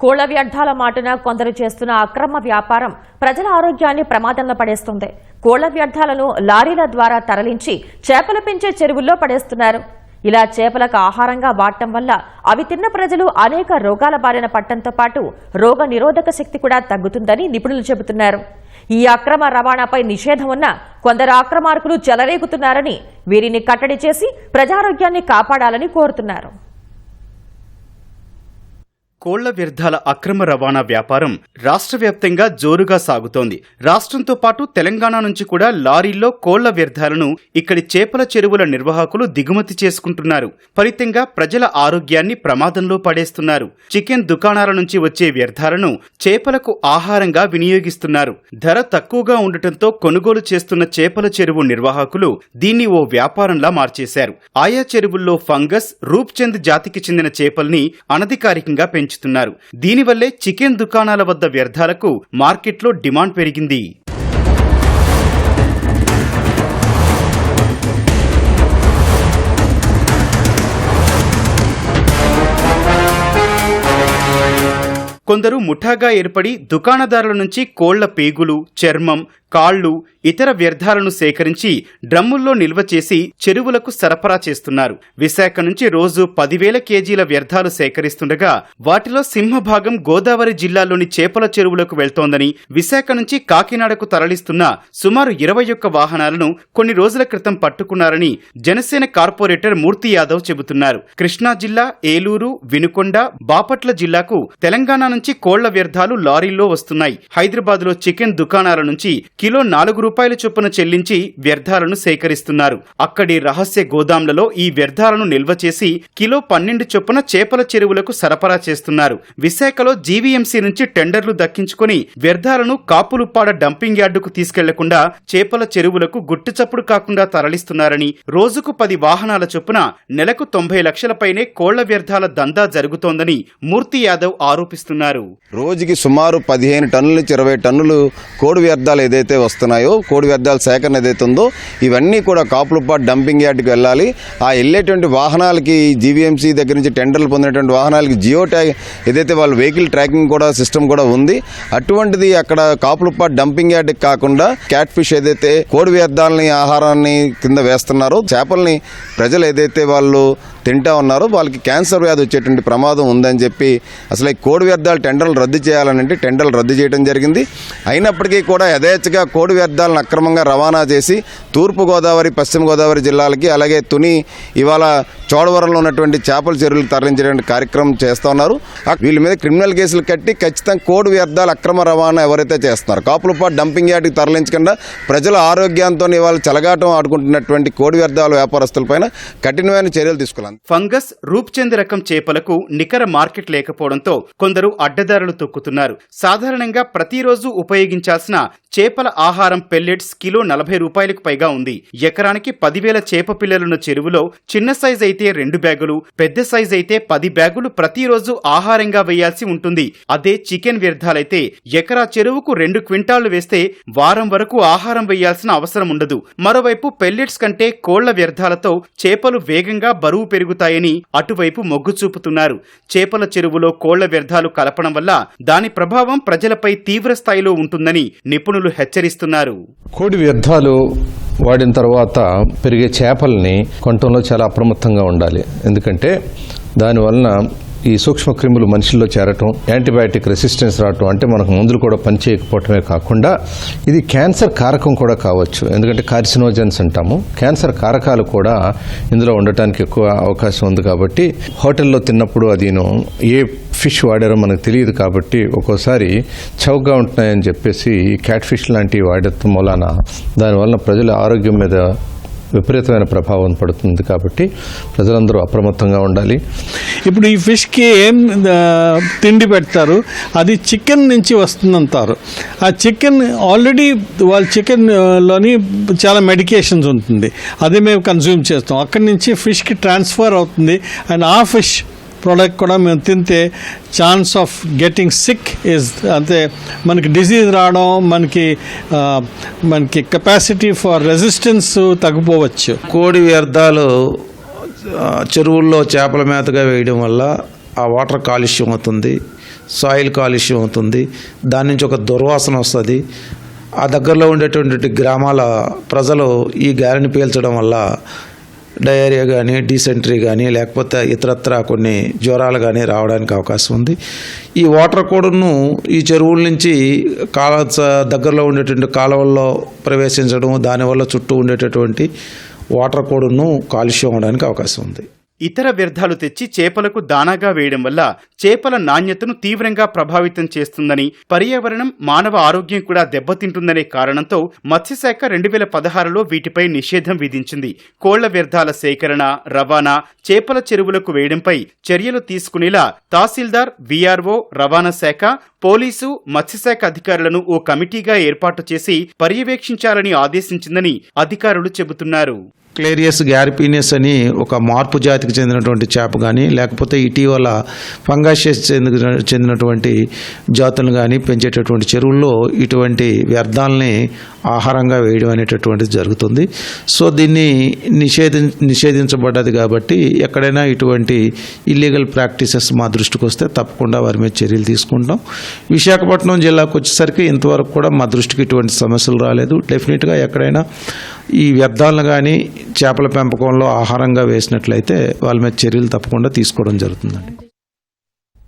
కోళ్ళ వ్యర్థాల మాటున కొందరు చేస్తున్న అక్రమ వ్యాపారం ప్రజల ఆరోగ్యాన్ని ప్రమాదంలో పడేస్తుంది. కోళ్ళ వ్యర్థాలను లారీల ద్వారా తరలించి చేపలు పెంచే చెరువుల్లో పడేస్తున్నారు. ఇలా చేపలకు ఆహారంగా వాడటం వల్ల అవి తిన్న ప్రజలు అనేక రోగాల బారిన పట్టడంతో పాటు రోగ నిరోధక శక్తి కూడా తగ్గుతుందని నిపుణులు చెబుతున్నారు. ఈ అక్రమ రవాణాపై నిషేధం ఉన్న కొందరు ఆక్రమార్కులు చెలరేగుతున్నారని వీరిని కట్టడి చేసి ప్రజారోగ్యాన్ని కాపాడాలని కోరుతున్నారు. కోళ్ళ వ్యర్థాల అక్రమ రవాణా వ్యాపారం రాష్ట్ర వ్యాప్తంగా జోరుగా సాగుతోంది. రాష్ట్రంతో పాటు తెలంగాణ నుంచి కూడా లారీల్లో కోళ్ళ వ్యర్థాలను ఇక్కడి చేపల చెరువుల నిర్వాహకులు దిగుమతి చేసుకుంటున్నారు. ఫలితంగా ప్రజల ఆరోగ్యాన్ని ప్రమాదంలో పడేస్తున్నారు. చికెన్ దుకాణాల నుంచి వచ్చే వ్యర్థాలను చేపలకు ఆహారంగా వినియోగిస్తున్నారు. ధర తక్కువగా ఉండటంతో కొనుగోలు చేస్తున్న చేపల చెరువు నిర్వాహకులు దీన్ని ఓ వ్యాపారంలా మార్చేశారు. ఆయా చెరువుల్లో ఫంగస్ రూప్చంద్ జాతికి చెందిన చేపల్ని అనధికారికంగా పెంచుతున్నారు దీనివల్లే చికెన్ దుకాణాల వద్ద వ్యర్థాలకు మార్కెట్లో డిమాండ్ పెరిగింది. కొందరు ముఠాగా ఏర్పడి దుకాణదారుల నుంచి కోళ్ళ పేగులు చర్మం కాళ్ళు ఇతర వ్యర్థాలను సేకరించి డ్రమ్ముల్లో నిల్వ చేసి చెరువులకు సరఫరా చేస్తున్నారు. విశాఖ నుంచి రోజు పదివేల కేజీల వ్యర్థాలు సేకరిస్తుండగా వాటిలో సింహభాగం గోదావరి జిల్లాలోని చేపల చెరువులకు వెళ్తోందని విశాఖ నుంచి కాకినాడకు తరలిస్తున్న సుమారు ఇరవై ఒక్క వాహనాలను కొన్ని రోజుల క్రితం పట్టుకున్నారని జనసేన కార్పొరేటర్ మూర్తి యాదవ్ చెబుతున్నారు. కృష్ణా జిల్లా ఏలూరు వినుకొండ బాపట్ల జిల్లాకు తెలంగాణ నుంచి కోళ్ళ వ్యర్థాలు లారీల్లో వస్తున్నాయి. హైదరాబాద్లో చికెన్ దుకాణాల నుంచి కిలో నాలుగు రూపాయల చొప్పున చెల్లించి వ్యర్థాలను సేకరిస్తున్నారు. అక్కడి రహస్య గోదాంలలో ఈ వ్యర్థాలను నిల్వ చేసి కిలో పన్నెండు చొప్పున చేపల చెరువులకు సరఫరా చేస్తున్నారు. విశాఖలో జీవీఎంసీ నుంచి టెండర్లు దక్కించుకొని వ్యర్థాలను కాపులుప్పాడ డంపింగ్ యార్డుకు తీసుకెళ్ళకుండా చేపల చెరువులకు గుట్టుచప్పుడు కాకుండా తరలిస్తున్నారని రోజుకు పది వాహనాల చొప్పున నెలకు తొంభై లక్షలపైనే కోళ్ళ వ్యర్థాల దందా జరుగుతోందని మూర్తి యాదవ్ ఆరోపిస్తున్నారు. రోజుకి సుమారు పదిహేను టన్నుల నుంచి ఇరవై టన్నులు కోడి వ్యర్థాలు ఏదైతే వస్తున్నాయో కోడి వ్యర్థాల సేకరణ ఏదైతే ఉందో ఇవన్నీ కూడా కాపులపాటు డంపింగ్ యార్డ్కి వెళ్ళాలి. ఆ వెళ్ళేటువంటి వాహనాలకి జీవీఎంసీ దగ్గర నుంచి టెండర్లు పొందినటువంటి వాహనాలకి జియో ట్యాగ్ ఏదైతే వాళ్ళ వెహికల్ ట్రాకింగ్ కూడా సిస్టమ్ కూడా ఉంది. అటువంటిది అక్కడ కాపులపాటు డంపింగ్ యార్డ్కి కాకుండా క్యాట్ ఫిష్ ఏదైతే కోడి వ్యర్థాలని ఆహారాన్ని కింద వేస్తున్నారో చేపల్ని ప్రజలు ఏదైతే వాళ్ళు తింటా ఉన్నారు. వాళ్ళకి క్యాన్సర్ వ్యాధి వచ్చేటువంటి ప్రమాదం ఉందని చెప్పి అసలు ఈ కోడి వ్యర్థాలు టెండర్లు రద్దు చేయాలనంటే టెండర్లు రద్దు చేయడం జరిగింది. అయినప్పటికీ కూడా యథేచ్ఛగా కోడి వ్యర్థాలను అక్రమంగా రవాణా చేసి తూర్పుగోదావరి పశ్చిమ గోదావరి జిల్లాలకి అలాగే తుని ఇవాళ చోడవరంలో ఉన్నటువంటి చేపల చెరువులు తరలించేటువంటి కార్యక్రమం చేస్తూ ఉన్నారు. వీళ్ళ మీద క్రిమినల్ కేసులు కట్టి ఖచ్చితంగా కోడి వ్యర్థాలు అక్రమ రవాణా ఎవరైతే చేస్తున్నారు. కాపులపాటు డంపింగ్ యార్డ్కి తరలించకుండా ప్రజల ఆరోగ్యంతో ఇవాళ చలగాటం ఆడుకుంటున్నటువంటి కోడి వ్యర్థాల వ్యాపారస్తులపైన కఠినమైన చర్యలు తీసుకోవాలి ఫంగస్ రూప్చంద్ రకం చేపలకు నికర మార్కెట్ లేకపోవడంతో కొందరు అడ్డదారులు తొక్కుతున్నారు. సాధారణంగా ప్రతిరోజు ఉపయోగించాల్సిన చేపల ఆహారం పెల్లెట్స్ కిలో నలభై రూపాయలకు పైగా ఉంది. ఎకరానికి పదివేల చేప పిల్లలున్న చెరువులో చిన్న సైజ్ అయితే రెండు బ్యాగులు పెద్ద సైజ్ అయితే పది బ్యాగులు ప్రతిరోజు ఆహారంగా వేయాల్సి ఉంటుంది. అదే చికెన్ వ్యర్థాలైతే ఎకరా చెరువుకు రెండు క్వింటాళ్ళు వేస్తే వారం వరకు ఆహారం వేయాల్సిన అవసరం ఉండదు. మరోవైపు పెల్లెట్స్ కంటే కోళ్ళ వ్యర్థాలతో చేపలు వేగంగా బరువు పెరుగు పెరుగుతాయని అటువైపు మొగ్గు చూపుతున్నారు. చేపల చెరువులో కోళ్ళ వ్యర్థాలు కలపడం వల్ల దాని ప్రభావం ప్రజలపై తీవ్ర స్థాయిలో ఉంటుందని నిపుణులు హెచ్చరిస్తున్నారు. కోడి వ్యర్థాలు వాడిన తర్వాత పెరిగే చేపల్ని కొనటంలో చాలా అప్రమత్తంగా ఉండాలి. ఎందుకంటే దానివలన ఈ సూక్ష్మ క్రిములు మనుషుల్లో చేరటం యాంటీబయాటిక్ రెసిస్టెన్స్ రావటం అంటే మనకు మందులు కూడా పనిచేయకపోవటమే కాకుండా ఇది క్యాన్సర్ కారకం కూడా కావచ్చు. ఎందుకంటే కార్సినోజన్స్ అంటాము. క్యాన్సర్ కారకాలు కూడా ఇందులో ఉండటానికి ఎక్కువ అవకాశం ఉంది కాబట్టి హోటల్లో తిన్నప్పుడు అది ఏ ఫిష్ వాడారో మనకు తెలియదు కాబట్టి ఒక్కోసారి చౌకగా ఉంటున్నాయని చెప్పేసి ఈ క్యాట్ ఫిష్ లాంటివి వాడటం మూలాన దానివల్ల ప్రజల ఆరోగ్యం మీద విపరీతమైన ప్రభావం పడుతుంది కాబట్టి ప్రజలందరూ అప్రమత్తంగా ఉండాలి. ఇప్పుడు ఈ ఫిష్కి ఏం తిండి పెడతారు? అది చికెన్ నుంచి వస్తుందంటారు. ఆ చికెన్ ఆల్రెడీ వాళ్ళ చికెన్లోని చాలా మెడికేషన్స్ ఉంటుంది. అది మేము కన్జ్యూమ్ చేస్తాం. అక్కడి నుంచి ఫిష్కి ట్రాన్స్ఫర్ అవుతుంది. అండ్ ఆ ఫిష్ ప్రోడక్ట్ కూడా మేము తింటే chance of getting sick is అంటే మనకి డిసీజ్ రావడం మనకి మనకి కెపాసిటీ ఫర్ రెసిస్టెన్స్ తగ్గిపోవచ్చు. కోడి వ్యర్థాలు చెరువుల్లో చేపల మేతగా వేయడం వల్ల ఆ వాటర్ కాలుష్యం అవుతుంది సాయిల్ కాలుష్యం అవుతుంది దాని నుంచి ఒక దుర్వాసన వస్తుంది. ఆ దగ్గరలో ఉండేటువంటి గ్రామాల ప్రజలు ఈ గాలిని పీల్చడం వల్ల డయేరియా కానీ డీసెంట్రీ కానీ లేకపోతే ఇతరత్ర కొన్ని జ్వరాలు కానీ రావడానికి అవకాశం ఉంది. ఈ వాటర్ కూడాను ఈ చెరువుల నుంచి కాల దగ్గరలో ఉండేటువంటి కాలువల్లో ప్రవేశించడం దానివల్ల చుట్టూ ఉండేటటువంటి వాటర్ కూడాను కాలుష్యం అవడానికి అవకాశం ఉంది. ఇతర వ్యర్థాలు తెచ్చి చేపలకు దానాగా వేయడం వల్ల చేపల నాణ్యతను తీవ్రంగా ప్రభావితం చేస్తుందని పర్యావరణం మానవ ఆరోగ్యం కూడా దెబ్బతింటుందనే కారణంతో మత్స్యశాఖ రెండు వేల పదహారులో వీటిపై నిషేధం విధించింది. కోళ్ళ వ్యర్థాల సేకరణ రవాణా చేపల చెరువులకు వేయడంపై చర్యలు తీసుకునేలా తహసీల్దార్ వీఆర్ఓ రవాణా శాఖ పోలీసు మత్స్యశాఖ అధికారులను ఓ కమిటీగా ఏర్పాటు చేసి పర్యవేక్షించాలని ఆదేశించిందని అధికారులు చెబుతున్నారు. క్లేరియస్ గ్యారిపీనియస్ అని ఒక మార్పు జాతికి చెందినటువంటి చేప కానీ లేకపోతే ఇటీవల ఫంగాషియస్ చెందిన చెందినటువంటి జాతులను కానీ పెంచేటటువంటి చెరువుల్లో ఇటువంటి వ్యర్థాలని ఆహారంగా వేయడం అనేటటువంటిది జరుగుతుంది. సో దీన్ని నిషేధి నిషేధించబడ్డది కాబట్టి ఎక్కడైనా ఇటువంటి ఇల్లీగల్ ప్రాక్టీసెస్ మా దృష్టికి వస్తే తప్పకుండా వారి మీద చర్యలు తీసుకుంటాం. విశాఖపట్నం జిల్లాకు వచ్చేసరికి ఇంతవరకు కూడా మా దృష్టికి ఇటువంటి సమస్యలు రాలేదు. డెఫినెట్గా ఎక్కడైనా ఈ వ్యర్థాలను కానీ చేపల పెంపకంలో ఆహారంగా వేసినట్లయితే వాళ్ళ మీద చర్యలు తప్పకుండా తీసుకోవడం జరుగుతుందండి.